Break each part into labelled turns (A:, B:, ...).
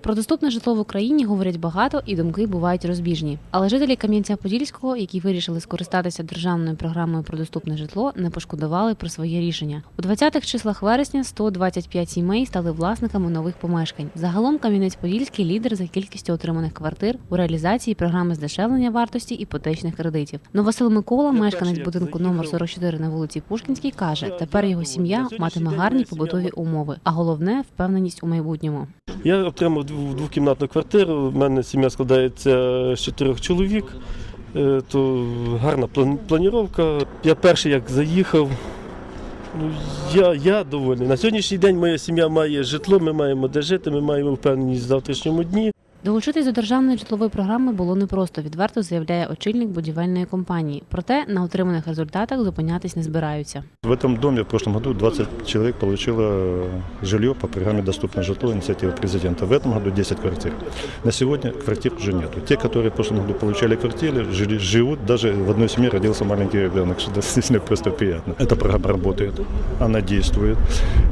A: Про доступне житло в Україні говорять багато і думки бувають розбіжні. Але жителі Кам'янця-Подільського, які вирішили скористатися державною програмою про доступне житло, не пошкодували про своє рішення. У 20-х числах вересня 125 сімей стали власниками нових помешкань. Загалом Кам'янець-Подільський лідер за кількістю отриманих квартир у реалізації програми здешевлення вартості іпотечних кредитів. Но Василь Микола, мешканець будинку номер 44 на вулиці Пушкінській, каже, тепер його сім'я матиме гарні побутові умови, а головне впевненість у майбутньому.
B: Я отримав двокімнатну квартиру. У мене сім'я складається з чотирьох чоловік. Е, То гарна планіровка. Я перший як заїхав. Ну, я, я довольний. На сьогоднішній день моя сім'я має житло, ми маємо де жити, ми маємо впевненість в завтрашньому дні.
A: Долучитись до державної житлової програми було непросто, відверто заявляє очільник будівельної компанії. Проте на отриманих результатах зупинятись не збираються.
C: В этом доме в прошлом году 20 человек получило э, жилье по программе «Доступное житло» инициативы президента. В этом году 10 квартир. На сегодня квартир уже нету. Те, которые в прошлом году получали квартиры, жили- живут, даже в одной семье родился маленький ребенок, что действительно просто приятно. Эта программа работает, она действует.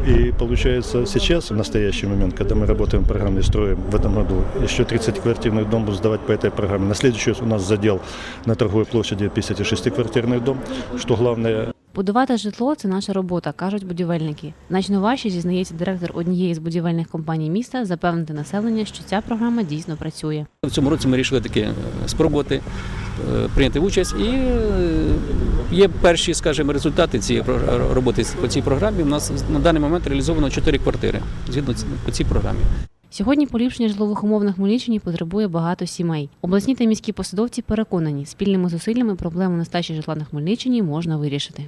C: И получается сейчас, в настоящий момент, когда мы работаем в программе «Строим», в этом году еще 30 квартирных дом будут сдавать по этой программе. На следующий у нас задел на торговой площади 56-квартирный дом. Что главное,
A: Будувати житло це наша робота, кажуть будівельники. Значно важче зізнається директор однієї з будівельних компаній міста запевнити населення, що ця програма дійсно працює.
D: В цьому році ми вирішили таки е, спробувати е, прийняти участь. І е, є перші, скажімо, результати цієї про- роботи по цій програмі. У нас на даний момент реалізовано 4 квартири згідно ці- по цій програмі.
A: Сьогодні поліпшення житлових умов на Хмельниччині потребує багато сімей. Обласні та міські посадовці переконані, спільними зусиллями проблему нестачі житла на Хмельниччині можна вирішити.